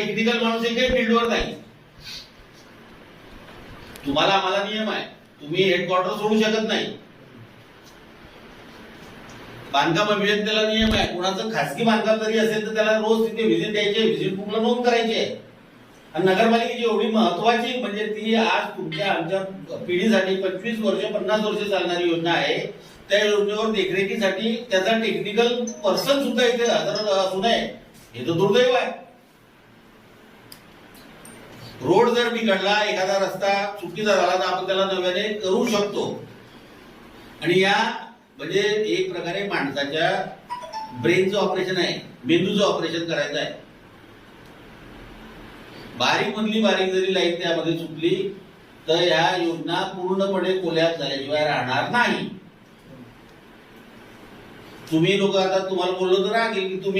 Technical माणूस इथे फील्डवर नाही तुम्हाला आम्हाला नियम आहे. तुम्ही हेडक्वार्टर सोडू शकत नाही. बांधकाम अभियंत्याला नियम आहे. कुणाचं खासगी बांधकाम जरी असेल तर त्याला रोज तिथे व्हिजिट द्यायची व्हिजिट बुकला नोंद करायची. आहे आणि नगरपालिकेची एवढी महत्वाची म्हणजे ती आज तुमच्या आमच्या पिढीसाठी पंचवीस वर्ष पन्नास वर्ष चालणारी योजना आहे. त्या योजनेवर देखरेखीसाठी त्याचा टेक्निकल पर्सन सुद्धा इथे हजर असू नये. हे तर दुर्दैव आहे. रोड जर बिघडला एखादा रस्ता चुकीचा झाला तर आपण त्याला नव्याने करू शकतो. आणि या म्हणजे एक प्रकारे माणसाच्या ब्रेनचं ऑपरेशन आहे मेंदूचं ऑपरेशन करायचं आहे. बारीक मधली बारीक जरी लाईन त्यामध्ये चुकली तर ह्या योजना पूर्णपणे कोल्याप झाल्याशिवाय राहणार नाही. तुम्ही लोक आता तुम्हाला बोललो तर राहील की तुम्ही